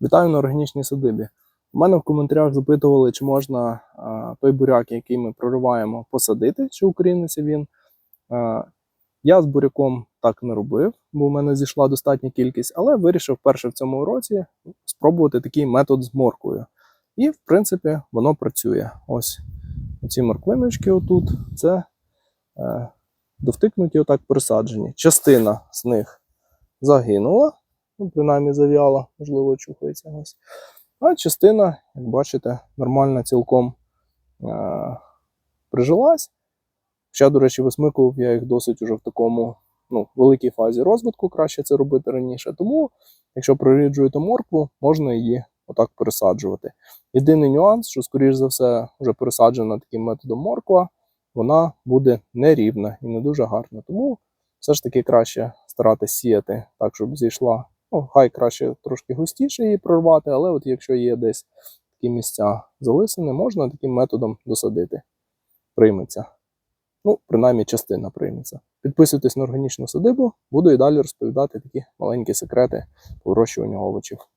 Вітаю на органічній садибі. У мене в коментарях запитували, чи можна а, той буряк, який ми прориваємо, посадити, чи укоріниться він. А, я з буряком так не робив, бо в мене зійшла достатня кількість, але вирішив вперше в цьому році спробувати такий метод з морквою. І, в принципі, воно працює. Ось ці морквиночки отут, це е, довтикнуті отак присаджені. Частина з них загинула, ну, принаймні зав'яла, можливо, чухається ось. А частина, як бачите, нормально цілком е- прижилась. Ще, до речі, висмикував я їх досить уже в такому ну, великій фазі розвитку, краще це робити раніше. Тому, якщо проріджуєте моркву, можна її отак пересаджувати. Єдиний нюанс, що, скоріш за все, вже пересаджена таким методом морква, вона буде нерівна і не дуже гарна. Тому все ж таки краще старатися сіяти так, щоб зійшла. Ну, хай краще трошки густіше її прорвати, але от якщо є десь такі місця залисини, можна таким методом досадити. Прийметься. Ну, принаймні, частина прийметься. Підписуйтесь на органічну садибу, буду і далі розповідати такі маленькі секрети по вирощуванню овочів.